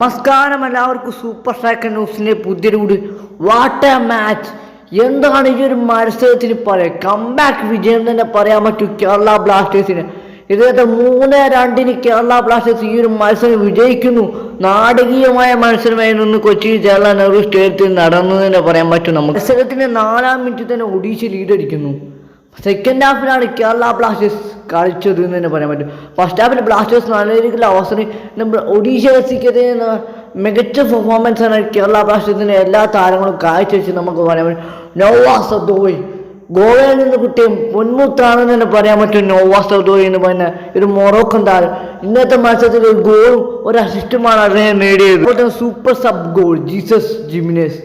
നമസ്കാരം എല്ലാവർക്കും super striker ന്യൂസിന്റെ പുതിയൊരു കൂടി എ മാച്ച് എന്താണ് ഈ ഒരു മത്സരത്തിന് പറയാം? കംബാക്ക് വിജയം തന്നെ പറയാൻ പറ്റും കേരള ബ്ലാസ്റ്റേഴ്സിന്. ഇദ്ദേഹത്തെ മൂന്ന് രണ്ടിന് കേരള ബ്ലാസ്റ്റേഴ്സ് ഈ ഒരു മത്സരം വിജയിക്കുന്നു. നാടകീയമായ മത്സരമായിരുന്നു കൊച്ചി ജവഹർലാൽ നെഹ്റു സ്റ്റേഡിയത്തിൽ നടന്നു തന്നെ പറയാൻ പറ്റും നമുക്ക്. മത്സരത്തിന്റെ നാലാം മിനിറ്റ് തന്നെ ഒഡീഷ ലീഡ് അടിക്കുന്നു. സെക്കൻഡ് ഹാഫിലാണ് കേരള ബ്ലാസ്റ്റേഴ്സ് കളിച്ചത് എന്ന് തന്നെ പറയാൻ പറ്റും. ഫസ്റ്റ് ഹാഫിൽ ബ്ലാസ്റ്റേഴ്സ് നല്ല രീതിയിലുള്ള അവസരം നമ്മൾ ഒഡീഷ എത്തിക്കത് മികച്ച പെർഫോമൻസ് ആണ് കേരള ബ്ലാസ്റ്റേഴ്സിന്റെ എല്ലാ താരങ്ങളും കാഴ്ചവെച്ച് നമുക്ക് പറയാൻ പറ്റും. നോവാസ് സദോയ് ഗോവയിൽ നിന്ന് കുട്ടിയും പൊന്മുത്താണെന്ന് തന്നെ പറയാൻ പറ്റും നോവാ സദോയ് എന്ന് പറയുന്ന ഒരു മൊറോക്കൻ താരം. ഇന്നത്തെ മത്സരത്തിൽ ഒരു ഗോളും ഒരു അസിസ്റ്റുമാണ് അദ്ദേഹം നേടിയത്. അതുപോലെ super sub goal Jesus Jimenez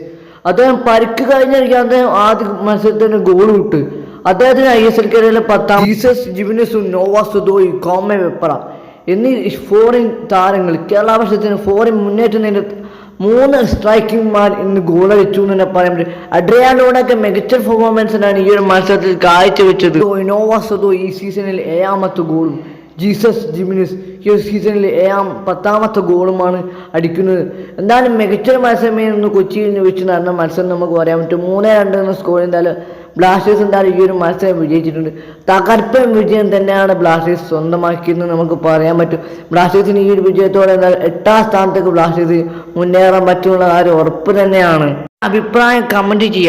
അദ്ദേഹം പരിക്ക് കഴിഞ്ഞിരിക്കാൻ അദ്ദേഹം ആദ്യ മത്സരത്തിന് ഗോൾ വിട്ട്. അദ്ദേഹത്തിന് ഐ എസ് എൽ കേരളയിലെ പത്താം ജീസസ് ജിബിനസും നോവാ സുദോയി കോമ വെപ്പറ എന്നീ ഫോറിൻ താരങ്ങൾ കേരള വർഷത്തിന് ഫോറിൻ മുന്നേറ്റം നേടി മൂന്ന് സ്ട്രൈക്കിംഗ്മാർ ഇന്ന് ഗോളടിച്ചു എന്ന് തന്നെ പറയാൻ പറ്റും അഡ്രിയാനോടൊക്കെ മികച്ച പെർഫോമൻസിനാണ് ഈ ഒരു മത്സരത്തിൽ കാഴ്ചവെച്ചത്. നോവാ സുദോ ഈ സീസണിൽ ഏഴാമത്തെ ഗോളും ജീസസ് ജിമിനിസ് ഈ ഒരു സീസണിൽ ഏഴാം പത്താമത്തെ ഗോളുമാണ് അടിക്കുന്നത്. എന്തായാലും മികച്ചൊരു മത്സരമേ ഇന്ന് കൊച്ചിയിൽ വെച്ച് നടന്ന മത്സരം നമുക്ക് പറയാൻ പറ്റും. മൂന്ന് രണ്ട് എന്ന സ്കോർ എന്തായാലും ബ്ലാസ്റ്റേഴ്സ് എന്തായാലും ഈ ഒരു മത്സരം വിജയിച്ചിട്ടുണ്ട്. തകർപ്പൻ വിജയം തന്നെയാണ് ബ്ലാസ്റ്റേഴ്സ് സ്വന്തമാക്കിയെന്ന് നമുക്ക് പറയാൻ പറ്റും. ബ്ലാസ്റ്റേഴ്സിന് ഈ ഒരു വിജയത്തോടെ എന്നാൽ എട്ടാം സ്ഥാനത്തേക്ക് ബ്ലാസ്റ്റേഴ്സ് മുന്നേറാൻ പറ്റുമെന്നുള്ള കാര്യം ഉറപ്പ് തന്നെയാണ്. അഭിപ്രായം കമന്റ് ചെയ്യുക.